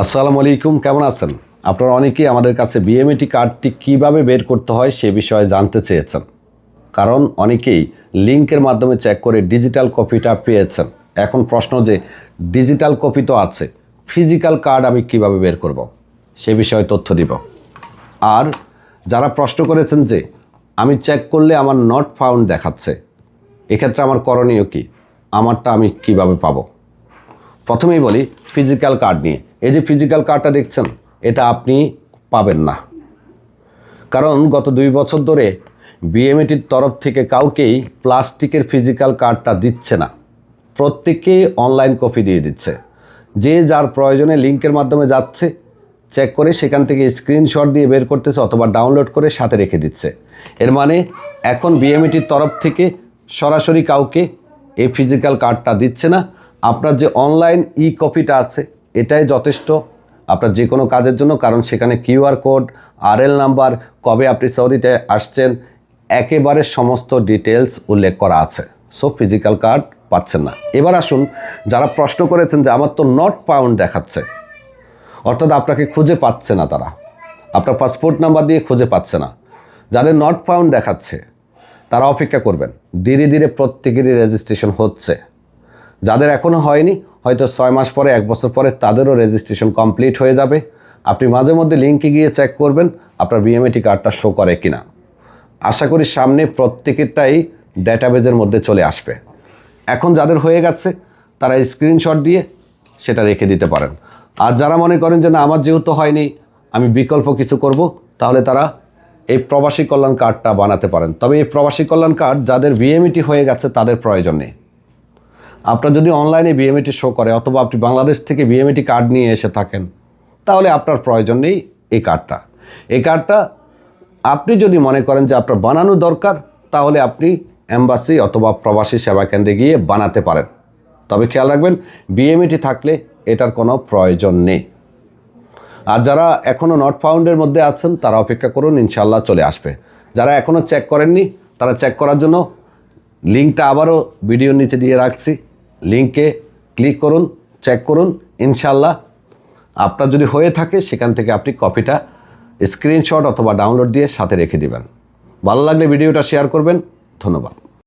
আসসালামু আলাইকুম, কেমন আছেন? আপনারা অনেকেই আমাদের কাছে বিএমএটি কার্ডটি কীভাবে বের করতে হয় সে বিষয়ে জানতে চেয়েছেন। কারণ অনেকেই লিংকের মাধ্যমে চেক করে ডিজিটাল কপিটা পেয়েছেন। এখন প্রশ্ন যে ডিজিটাল কপি তো আছে ফিজিক্যাল কার্ড আমি কীভাবে বের করব? সে বিষয়ে তথ্য দিব। আর যারা প্রশ্ন করেছেন যে, আমি চেক করলে আমার নট ফাউন্ড দেখাচ্ছে, এক্ষেত্রে আমার করণীয় কি? আমারটা আমি কীভাবে পাবো? প্রথমেই বলি ফিজিক্যাল কার্ড নিয়ে। এই যে ফিজিক্যাল কার্ডটা দেখছেন, এটা আপনি পাবেন না। কারণ গত দুই বছর ধরে বিএমএটির তরফ থেকে কাউকেই প্লাস্টিকের ফিজিক্যাল কার্ডটা দিচ্ছে না। প্রত্যেককে অনলাইন কপি দিয়ে দিচ্ছে। যে যার প্রয়োজনে লিঙ্কের মাধ্যমে যাচ্ছে চেক করে সেখান থেকে স্ক্রিনশট দিয়ে বের করতেছে অথবা ডাউনলোড করে সাথে রেখে দিচ্ছে। এর মানে এখন বিএমএটির তরফ থেকে সরাসরি কাউকে এই ফিজিক্যাল কার্ডটা দিচ্ছে না। আপনার যে অনলাইন ই কপিটা আছে এটাই যথেষ্ট। আপনার যে কোনো কাজের জন্য, কারণ সেখানে কিউআর কোড আরএল নাম্বার, কবে আপনি সৌদিতে আসছেন, একেবারে সমস্ত ডিটেলস উল্লেখ করা আছে। সো, ফিজিক্যাল কার্ড পাচ্ছেন না। এবার আসুন, যারা প্রশ্ন করেছেন যে আমার তো নট পাউন্ড দেখাচ্ছে, অর্থাৎ আপনাকে খুঁজে পাচ্ছে না তারা। আপনার পাসপোর্ট নাম্বার দিয়ে খুঁজে পাচ্ছে না। যাদের নট পাউন্ড দেখাচ্ছে, তারা অপেক্ষা করবেন। ধীরে ধীরে প্রত্যেকেরই রেজিস্ট্রেশন হচ্ছে। যাদের এখনও হয়নি, হয়তো ছয় মাস পরে, এক বছর পরে তাদেরও রেজিস্ট্রেশন কমপ্লিট হয়ে যাবে। আপনি মাঝে মধ্যে লিঙ্কে গিয়ে চেক করবেন আপনার বিএমএটি কার্ডটা শো করে কিনা। আশা করি সামনে প্রত্যেকেরটাই ডেটাবেজের মধ্যে চলে আসবে। এখন যাদের হয়ে গেছে, তারা স্ক্রিনশট দিয়ে সেটা রেখে দিতে পারেন। আর যারা মনে করেন যে না, আমার যেহেতু হয়নি, আমি বিকল্প কিছু করব, তাহলে তারা এই প্রবাসী কল্যাণ কার্ডটা বানাতে পারেন। তবে এই প্রবাসী কল্যাণ কার্ড যাদের বিএমইটি হয়ে গেছে, তাদের প্রয়োজন নেই। আপনার যদি অনলাইনে বিএমএটি শো করে অথবা আপনি বাংলাদেশ থেকে বিএমএটি কার্ড নিয়ে এসে থাকেন, তাহলে আপনার প্রয়োজন নেই এই কার্ডটা এই কার্ডটা আপনি যদি মনে করেন যে আপনার বানানো দরকার, তাহলে আপনি অ্যাম্বাসি অথবা প্রবাসী সেবা কেন্দ্রে গিয়ে বানাতে পারেন। তবে খেয়াল রাখবেন বিএমএটি থাকলে এটার কোনো প্রয়োজন নেই। আর যারা এখনও নট ফাউন্ডের মধ্যে আছেন, তারা অপেক্ষা করুন ইনশাল্লাহ চলে আসবে। যারা এখনও চেক করেননি, তারা চেক করার জন্য লিঙ্কটা আবারও ভিডিওর নিচে দিয়ে রাখছি। লিঙ্কে ক্লিক করুন, চেক করুন ইনশাল্লাহ আপনার যদি হয়ে থাকে, সেখান থেকে আপনি কপিটা, স্ক্রিনশট অথবা ডাউনলোড দিয়ে সাথে রেখে দেবেন। ভালো লাগলে ভিডিওটা শেয়ার করবেন। ধন্যবাদ।